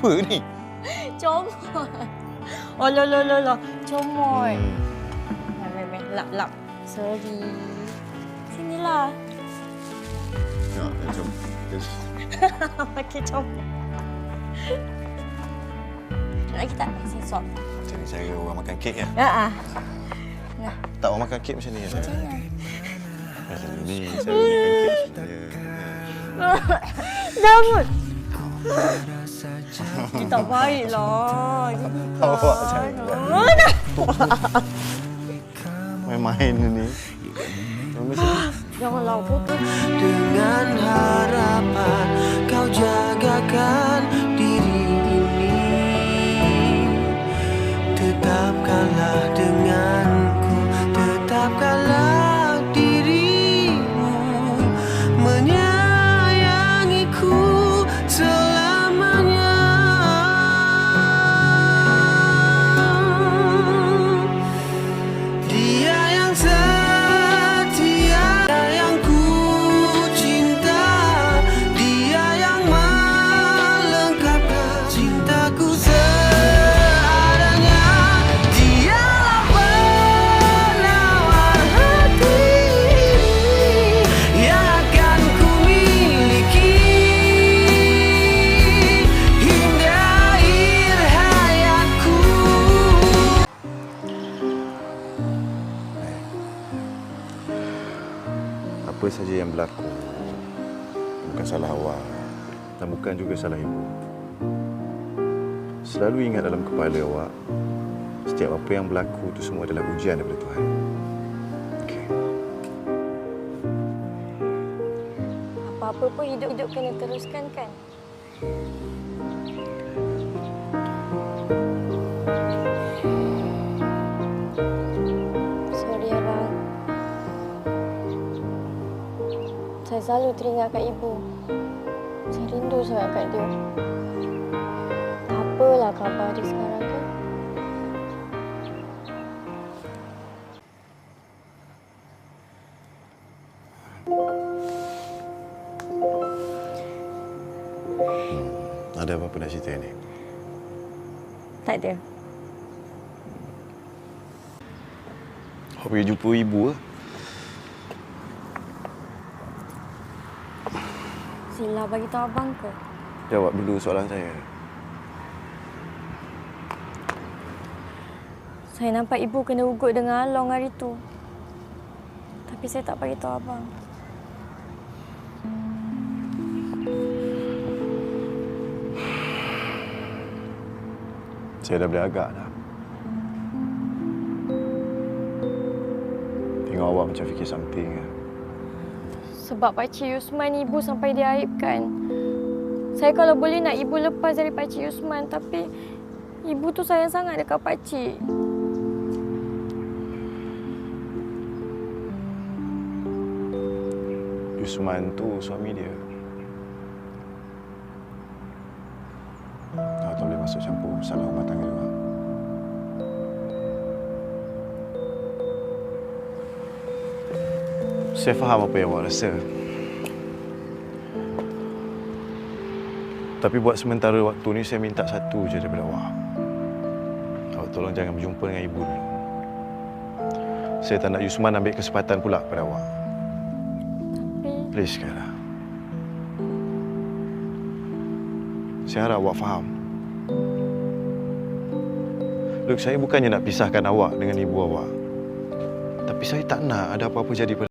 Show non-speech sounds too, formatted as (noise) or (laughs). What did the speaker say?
ผืนี่ 좋은 거. 얼얼얼얼 좋은 거. 매매매 랍 랍. 서 리. 생일 라. 야, 좀. 이렇게 좀. Lagi tak isi suap? Cari cari orang makan kek ya? Ya. Nah. Tak orang makan kek macam ni ya? Macam ni, cari makan kek macam ni. (laughs) Jangan. Kita baiklah. Awak jangan. Mana? Main-main ni. Janganlah putus. Dengan harapan kau jagakan apa saja yang berlaku bukan salah awak dan bukan juga salah ibu. Selalu ingat dalam kepala awak setiap apa yang berlaku itu semua adalah ujian daripada Tuhan. Okey. Apa-apa pun hidup-hidup kena teruskan kan? Selalu teringat kat ibu. Saya rindu sangat kat dia. Apalah khabar dia sekarang kan? Ada apa-apa nak cerita ni? Tak ada. Pergi jumpa ibu ke? Sila bagi tahu abang ke? Jawab dulu soalan saya. Saya nampak ibu kena ugut dengan Along hari tu. Tapi saya tak bagi tahu abang. Saya dah boleh agak dah. Tengok awak macam fikir something ya. Sebab Pakcik Yusman ibu sampai diaibkan. Saya kalau boleh nak ibu lepas dari Pakcik Yusman tapi ibu tu sayang sangat dekat Pakcik. Yusman tu suami dia. Tak boleh masuk campur masalah rumah tangga dia. Saya faham apa yang awak rasa. Tapi buat sementara waktu ni saya minta satu je daripada awak. Awak tolong jangan berjumpa dengan ibu dulu. Saya tak nak Yusman ambil kesempatan pula pada awak. Tapi Please, Kara. Saya harap awak faham. Look, saya bukannya nak pisahkan awak dengan ibu awak. Tapi saya tak nak ada apa-apa jadi pada